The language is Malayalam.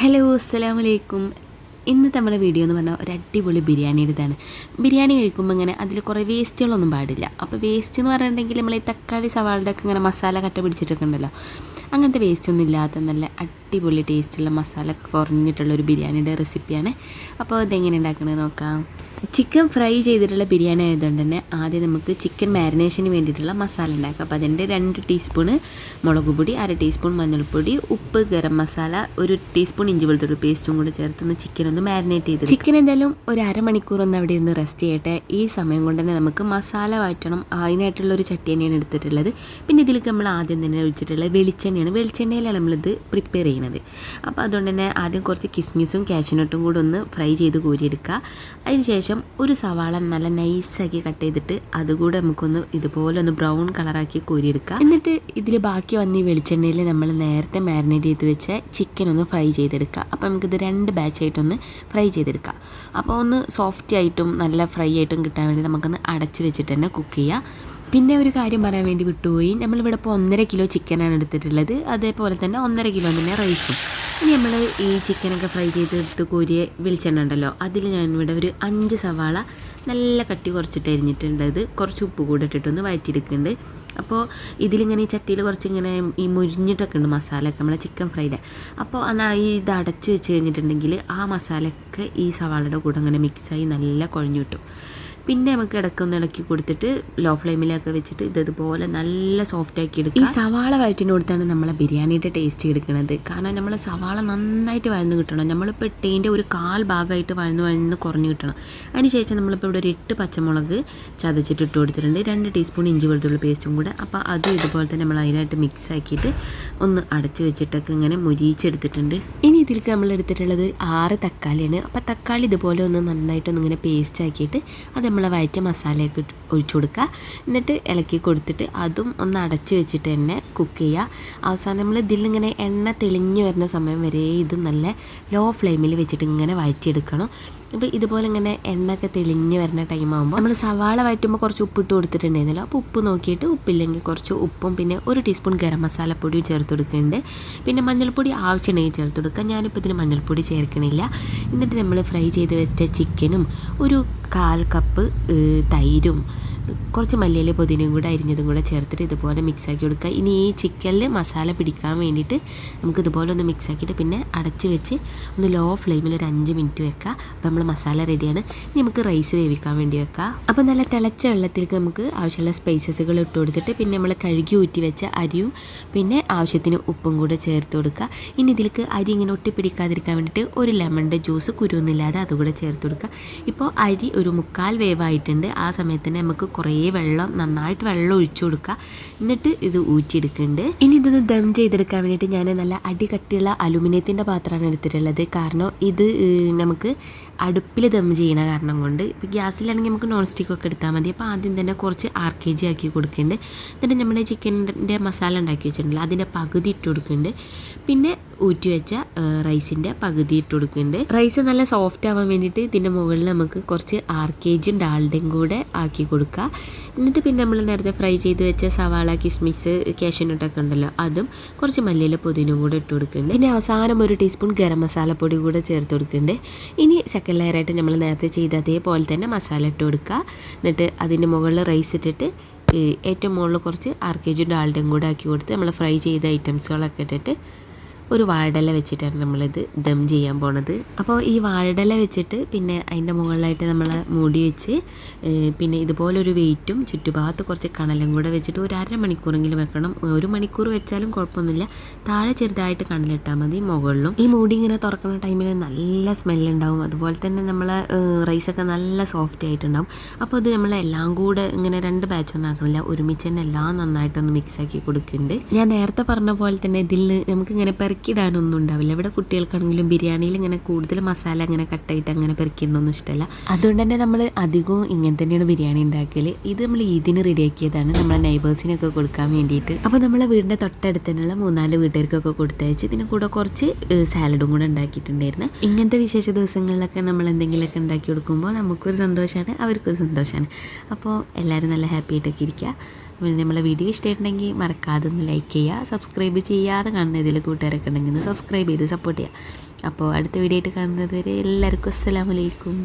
ഹലോ അസ്സലാമു വലൈക്കും ഇന്നത്തെ നമ്മുടെ വീഡിയോ എന്ന് പറഞ്ഞാൽ ഒരു അടിപൊളി ബിരിയാണിയുടേതാണ് ബിരിയാണി കഴിക്കുമ്പോൾ ഇങ്ങനെ അതിൽ കുറേ വേസ്റ്റുകളൊന്നും പാടില്ല. അപ്പോൾ വേസ്റ്റ് എന്ന് പറഞ്ഞിട്ടുണ്ടെങ്കിൽ നമ്മൾ ഈ തക്കാളി സവാളുടെ ഒക്കെ ഇങ്ങനെ മസാല കട്ട പിടിച്ചിട്ടൊക്കെ ഉണ്ടല്ലോ. അങ്ങനത്തെ വേസ്റ്റ് ഒന്നും ഇല്ലാത്ത നല്ല അടിപൊളി ടേസ്റ്റുള്ള മസാല കുറഞ്ഞിട്ടുള്ള ഒരു ബിരിയാണിയുടെ റെസിപ്പിയാണ് അപ്പോൾ ഇതെങ്ങനെ ഉണ്ടാക്കണമെന്ന് നോക്കാം. ചിക്കൻ ഫ്രൈ ചെയ്തിട്ടുള്ള ബിരിയാണി ആയതുകൊണ്ട് തന്നെ ആദ്യം നമുക്ക് ചിക്കൻ മാരിനേഷന് വേണ്ടിയിട്ടുള്ള മസാല ഉണ്ടാക്കാം. അപ്പോൾ അതിന്റെ രണ്ട് ടീസ്പൂണ് മുളക് പൊടി അര ടീസ്പൂൺ മഞ്ഞൾപ്പൊടി ഉപ്പ് ഗരം മസാല ഒരു ടീസ്പൂൺ ഇഞ്ചി വെളുത്തുള്ളി പേസ്റ്റും കൂടി ചേർത്തൊന്ന് ചിക്കൻ ഒന്ന് മാരിനേറ്റ് ചെയ്ത് ചിക്കൻ എന്തായാലും ഒരു അരമണിക്കൂർ ഒന്ന് അവിടെ ഒന്ന് റെസ്റ്റ് ചെയ്യട്ടെ. ഈ സമയം കൊണ്ട് തന്നെ നമുക്ക് മസാല വാറ്റണം അതിനായിട്ടുള്ള ഒരു ചട്ടി തന്നെയാണ് എടുത്തിട്ടുള്ളത്. പിന്നെ ഇതിലേക്ക് നമ്മൾ ആദ്യം തന്നെ ഒഴിച്ചിട്ടുള്ള വെളിച്ചെണ്ണയാണ്. വെളിച്ചെണ്ണയിലാണ് നമ്മളിത് പ്രിപ്പയർ ചെയ്യുന്നത്. അപ്പോൾ അതുകൊണ്ട് തന്നെ ആദ്യം കുറച്ച് കിസ്മിസും കാഷ്യനട്ടും കൂടെ ഒന്ന് ഫ്രൈ ചെയ്ത് കോരിയെടുക്കുക. അതിനുശേഷം ഒരു സവാള നല്ല നൈസാക്കി കട്ട് ചെയ്തിട്ട് അതുകൂടെ നമുക്കൊന്ന് ഇതുപോലെ ഒന്ന് ബ്രൗൺ കളറാക്കി കോരിയെടുക്കുക എന്നിട്ട് ഇതിൽ ബാക്കി വന്ന ഈ വെളിച്ചെണ്ണയിൽ നമ്മൾ നേരത്തെ മാരിനേറ്റ് ചെയ്ത് വെച്ച ചിക്കൻ ഒന്ന് ഫ്രൈ ചെയ്തെടുക്കുക. അപ്പോൾ നമുക്കിത് രണ്ട് ബാച്ചായിട്ടൊന്ന് ഫ്രൈ ചെയ്തെടുക്കാം. അപ്പോൾ ഒന്ന് സോഫ്റ്റ് ആയിട്ടും നല്ല ഫ്രൈ ആയിട്ടും കിട്ടാൻ വേണ്ടി നമുക്കൊന്ന് അടച്ച് വെച്ചിട്ട് തന്നെ കുക്ക് ചെയ്യുക പിന്നെ ഒരു കാര്യം പറയാൻ വേണ്ടി വിട്ടുപോയി. നമ്മളിവിടെ ഇപ്പോൾ ഒന്നര കിലോ ചിക്കനാണ് എടുത്തിട്ടുള്ളത്. അതേപോലെ തന്നെ ഒന്നര കിലോ തന്നെ റൈസും ഇനി നമ്മൾ ഈ ചിക്കനൊക്കെ ഫ്രൈ ചെയ്തെടുത്ത് കോരിയ വെളിച്ചെണ്ണ ഉണ്ടല്ലോ. അതിൽ ഞാനിവിടെ ഒരു അഞ്ച് സവാള നല്ല കട്ടി കുറച്ചിട്ട് അരിഞ്ഞിട്ടുണ്ട്. ഇത് കുറച്ച് ഉപ്പ് കൂടെ ഇട്ടിട്ടൊന്ന് വഴറ്റിയെടുക്കുന്നുണ്ട് അപ്പോൾ ഇതിലിങ്ങനെ ഈ ചട്ടിയിൽ കുറച്ച് ഇങ്ങനെ ഈ മുരിഞ്ഞിട്ടൊക്കെ ഉണ്ട് മസാലയൊക്കെ നമ്മളെ ചിക്കൻ ഫ്രൈഡ് അപ്പോൾ എന്നാൽ ഈ ഇത് അടച്ച് വെച്ച് കഴിഞ്ഞിട്ടുണ്ടെങ്കിൽ ആ മസാലയൊക്കെ ഈ സവാളയുടെ കൂടെ അങ്ങനെ മിക്സായി നല്ല കുഴഞ്ഞു കിട്ടും. പിന്നെ നമുക്ക് ഇടക്കൊന്ന് ഇളക്കി കൊടുത്തിട്ട് ലോ ഫ്ലെയിമിലൊക്കെ വെച്ചിട്ട് ഇത് ഇതുപോലെ നല്ല സോഫ്റ്റ് ആക്കി എടുക്കും. ഈ സവാള വഴറ്റിന് കൊടുത്താണ് നമ്മളെ ബിരിയാണിയുടെ ടേസ്റ്റ് എടുക്കുന്നത് കാരണം നമ്മൾ സവാള നന്നായിട്ട് വഴന്ന് കിട്ടണം. നമ്മളിപ്പോൾ ഇട്ടേന്റെ ഒരു കാൽ ഭാഗമായിട്ട് വഴന്ന് വഴന്ന് കുറഞ്ഞ് കിട്ടണം. അതിനുശേഷം നമ്മളിപ്പോൾ ഇവിടെ ഒരു എട്ട് പച്ചമുളക് ചതച്ചിട്ട് ഇട്ട് കൊടുത്തിട്ടുണ്ട്. രണ്ട് ടീസ്പൂൺ ഇഞ്ചി വെളുത്തുള്ളി പേസ്റ്റും കൂടെ. അപ്പോൾ അതും ഇതുപോലെ തന്നെ നമ്മൾ അതിനായിട്ട് മിക്സ് ആക്കിയിട്ട് ഒന്ന് അടച്ചു വെച്ചിട്ടൊക്കെ ഇങ്ങനെ മുരിച്ചെടുത്തിട്ടുണ്ട് ഇനി ഇതിലേക്ക് നമ്മൾ എടുത്തിട്ടുള്ളത് ആറ് തക്കാളിയാണ്. അപ്പോൾ തക്കാളി ഇതുപോലെ ഒന്ന് നന്നായിട്ടൊന്ന് ഇങ്ങനെ പേസ്റ്റ് ആക്കിയിട്ട് അത് നമ്മൾ വയറ്റിയ മസാലയൊക്കെ ഒഴിച്ചു കൊടുക്കുക. എന്നിട്ട് ഇളക്കി കൊടുത്തിട്ട് അതും ഒന്ന് അടച്ച് വെച്ചിട്ട് തന്നെ കുക്ക് ചെയ്യുക. അവസാനം നമ്മൾ ഇതിലിങ്ങനെ എണ്ണ തെളിഞ്ഞു വരുന്ന സമയം വരെ ഇത് നല്ല ലോ ഫ്ലെയിമിൽ വെച്ചിട്ട് ഇങ്ങനെ വഴറ്റിയെടുക്കണം ഇപ്പോൾ ഇതുപോലെ ഇങ്ങനെ എണ്ണയൊക്കെ തെളിഞ്ഞ് വരുന്ന ടൈം ആകുമ്പോൾ നമ്മൾ സവാള വഴറ്റുമ്പോൾ കുറച്ച് ഉപ്പിട്ട് കൊടുത്തിട്ടുണ്ടായിരുന്നല്ലോ. അപ്പോൾ ഉപ്പ് നോക്കിയിട്ട് ഉപ്പില്ലെങ്കിൽ കുറച്ച് ഉപ്പും പിന്നെ ഒരു ടീസ്പൂൺ ഗരം മസാലപ്പൊടിയും ചേർത്ത് കൊടുക്കുന്നുണ്ട് പിന്നെ മഞ്ഞൾപ്പൊടി ആവശ്യമുണ്ടെങ്കിൽ ചേർത്ത് കൊടുക്കുക ഞാനിപ്പോൾ ഇതിന് മഞ്ഞൾപ്പൊടി ചേർക്കണില്ല. എന്നിട്ട് നമ്മൾ ഫ്രൈ ചെയ്ത് വെച്ച ചിക്കനും ഒരു കാൽ കപ്പ് തൈരും കുറച്ച് മല്ലിയില പുതിനയും കൂടെ അരിഞ്ഞതും കൂടെ ചേർത്തിട്ട് ഇതുപോലെ മിക്സ് ആക്കി കൊടുക്കുക. ഇനി ഈ ചിക്കനിൽ മസാല പിടിക്കാൻ വേണ്ടിയിട്ട് നമുക്ക് ഇതുപോലെ ഒന്ന് മിക്സ് ആക്കിയിട്ട് പിന്നെ അടച്ച് വെച്ച് ഒന്ന് ലോ ഫ്ലെയിമിൽ ഒരു അഞ്ച് മിനിറ്റ് വെക്കുക. അപ്പോൾ നമ്മൾ മസാല റെഡിയാണ് ഇനി നമുക്ക് റൈസ് വേവിക്കാൻ വേണ്ടി വെക്കുക. അപ്പോൾ നല്ല തിളച്ച വെള്ളത്തിലേക്ക് നമുക്ക് ആവശ്യമുള്ള സ്പൈസസുകൾ ഇട്ട് കൊടുത്തിട്ട് പിന്നെ നമ്മൾ കഴുകി ഊറ്റി വെച്ച അരിയും പിന്നെ ആവശ്യത്തിന് ഉപ്പും കൂടെ ചേർത്ത് കൊടുക്കുക. ഇനി ഇതിലേക്ക് അരി ഇങ്ങനെ ഒട്ടിപ്പിടിക്കാതിരിക്കാൻ വേണ്ടിയിട്ട് ഒരു ലെമണിന്റെ ജ്യൂസ് കുരുവൊന്നുമില്ലാതെ അതുകൂടെ ചേർത്ത് കൊടുക്കുക. ഇപ്പോൾ അരി ഒരു മുക്കാൽ വേവായിട്ടുണ്ട്. ആ സമയത്ത് തന്നെ നമുക്ക് കുറേ വെള്ളം നന്നായിട്ട് വെള്ളം ഒഴിച്ചു കൊടുക്കുക എന്നിട്ട് ഇത് ഊറ്റിയെടുക്കുന്നുണ്ട് ഇനി ഇതൊന്ന് ദം ചെയ്തെടുക്കാൻ വേണ്ടിയിട്ട് ഞാൻ നല്ല അടി കട്ടിയുള്ള അലുമിനിയത്തിന്റെ പാത്രമാണ് എടുത്തിട്ടുള്ളത്. കാരണം ഇത് നമുക്ക് അടുപ്പിൽ ദം ചെയ്യണ കാരണം കൊണ്ട് ഇപ്പോൾ ഗ്യാസിലാണെങ്കിൽ നമുക്ക് നോൺ സ്റ്റിക്ക് ഒക്കെ എടുത്താൽ മതി. അപ്പോൾ ആദ്യം തന്നെ കുറച്ച് ആർ കെ ജി ആക്കി കൊടുക്കുന്നുണ്ട് എന്നിട്ട് നമ്മുടെ ചിക്കന്റെ മസാല ഉണ്ടാക്കി വെച്ചിട്ടുണ്ടല്ലോ അതിന്റെ പകുതി ഇട്ട് കൊടുക്കുന്നുണ്ട് പിന്നെ ഊറ്റി വെച്ച റൈസിന്റെ പകുതി ഇട്ട് കൊടുക്കുന്നുണ്ട് റൈസ് നല്ല സോഫ്റ്റ് ആവാൻ വേണ്ടിയിട്ട് ഇതിന്റെ മുകളിൽ നമുക്ക് കുറച്ച് ആർ കെ ജിയും ഡാൽഡയും കൂടെ ആക്കി കൊടുക്കുക എന്നിട്ട് പിന്നെ നമ്മൾ നേരത്തെ ഫ്രൈ ചെയ്ത് വെച്ച സവാള കിസ്മിസ് കാഷ്യനട്ടൊക്കെ ഉണ്ടല്ലോ അതും കുറച്ച് മല്ലിയില പുതിനും കൂടെ ഇട്ട് കൊടുക്കുന്നുണ്ട് പിന്നെ അവസാനം ഒരു ടീസ്പൂൺ ഗരം മസാലപ്പൊടി കൂടെ ചേർത്ത് കൊടുക്കുന്നുണ്ട് ഇനി സെക്കൻഡ് ലെയറായിട്ട് നമ്മൾ നേരത്തെ ചെയ്ത അതേപോലെ തന്നെ മസാല ഇട്ട് കൊടുക്കുക. എന്നിട്ട് അതിന്റെ മുകളിൽ റൈസ് ഇട്ടിട്ട് ഏറ്റവും മുകളിൽ കുറച്ച് ആർ കെ ജി ഡാൽഡയും കൂടെ ആക്കി കൊടുത്ത് നമ്മൾ ഫ്രൈ ചെയ്ത ഐറ്റംസുകളൊക്കെ ഇട്ടിട്ട് ഒരു വാഴടല വെച്ചിട്ടാണ് നമ്മളിത് ദം ചെയ്യാൻ പോണത്. അപ്പോൾ ഈ വാഴടല വെച്ചിട്ട് പിന്നെ അതിന്റെ മുകളിലായിട്ട് നമ്മൾ മൂടി വെച്ച് പിന്നെ ഇതുപോലൊരു വെയിറ്റും ചുറ്റുഭാഗത്ത് കുറച്ച് കണലും കൂടെ വെച്ചിട്ട് ഒരു അര മണിക്കൂറെങ്കിലും വെക്കണം. ഒരു മണിക്കൂർ വെച്ചാലും കുഴപ്പമൊന്നുമില്ല. താഴെ ചെറുതായിട്ട് കണലിട്ടാൽ മതി മുകളിലും. ഈ മൂടി ഇങ്ങനെ തുറക്കുന്ന ടൈമിൽ നല്ല സ്മെല്ലുണ്ടാവും. അതുപോലെ തന്നെ നമ്മൾ റൈസൊക്കെ നല്ല സോഫ്റ്റ് ആയിട്ടുണ്ടാവും. അപ്പോൾ ഇത് നമ്മൾ എല്ലാം കൂടെ ഇങ്ങനെ രണ്ട് ബാച്ചൊന്നും ആക്കണില്ല. ഒരുമിച്ച് തന്നെ എല്ലാം നന്നായിട്ടൊന്ന് മിക്സാക്കി കൊടുക്കുന്നുണ്ട് ഞാൻ നേരത്തെ പറഞ്ഞ പോലെ തന്നെ ഇതിൽ നമുക്ക് ഇങ്ങനെ പെറുക്കിയിടാനൊന്നും ഉണ്ടാവില്ല. ഇവിടെ കുട്ടികൾക്കാണെങ്കിലും ബിരിയാണിയിൽ ഇങ്ങനെ കൂടുതൽ മസാല അങ്ങനെ കട്ടായിട്ട് അങ്ങനെ പെറുക്കിയിടണമൊന്നും ഇഷ്ടമല്ല. അതുകൊണ്ട് തന്നെ നമ്മൾ അധികവും ഇങ്ങനെ തന്നെയാണ് ബിരിയാണി ഉണ്ടാക്കൽ ഇത് നമ്മൾ ഈദിന് റെഡിയാക്കിയതാണ് നമ്മളെ നൈബേഴ്സിനൊക്കെ കൊടുക്കാൻ വേണ്ടിയിട്ട്. അപ്പോൾ നമ്മളെ വീടിന്റെ തൊട്ടടുത്ത് തന്നെയുള്ള മൂന്നാൽ വീട്ടുകാർക്കൊക്കെ കൊടുത്തയച്ച് ഇതിന് കൂടെ കുറച്ച് സാലഡും കൂടെ ഉണ്ടാക്കിയിട്ടുണ്ടായിരുന്നു. ഇങ്ങനത്തെ വിശേഷ ദിവസങ്ങളിലൊക്കെ നമ്മൾ എന്തെങ്കിലുമൊക്കെ ഉണ്ടാക്കി കൊടുക്കുമ്പോൾ നമുക്കൊരു സന്തോഷമാണ് അവർക്കൊരു സന്തോഷമാണ്. അപ്പോൾ എല്ലാവരും നല്ല ഹാപ്പി ആയിട്ടൊക്കെ ഇരിക്കുക. പിന്നെ നമ്മളെ വീഡിയോ ഇഷ്ടമായിട്ടുണ്ടെങ്കിൽ മറക്കാതെ ഒന്ന് ലൈക്ക് ചെയ്യുക സബ്സ്ക്രൈബ് ചെയ്യാതെ കാണുന്ന ഇതിൽ കൂട്ടുകാരൊക്കെ ഉണ്ടെങ്കിൽ ഒന്ന് സബ്സ്ക്രൈബ് ചെയ്ത് സപ്പോർട്ട് ചെയ്യുക. അപ്പോൾ അടുത്ത വീഡിയോ ആയിട്ട് കാണുന്നത് വരെ എല്ലാവർക്കും അസ്സലാമലൈക്കും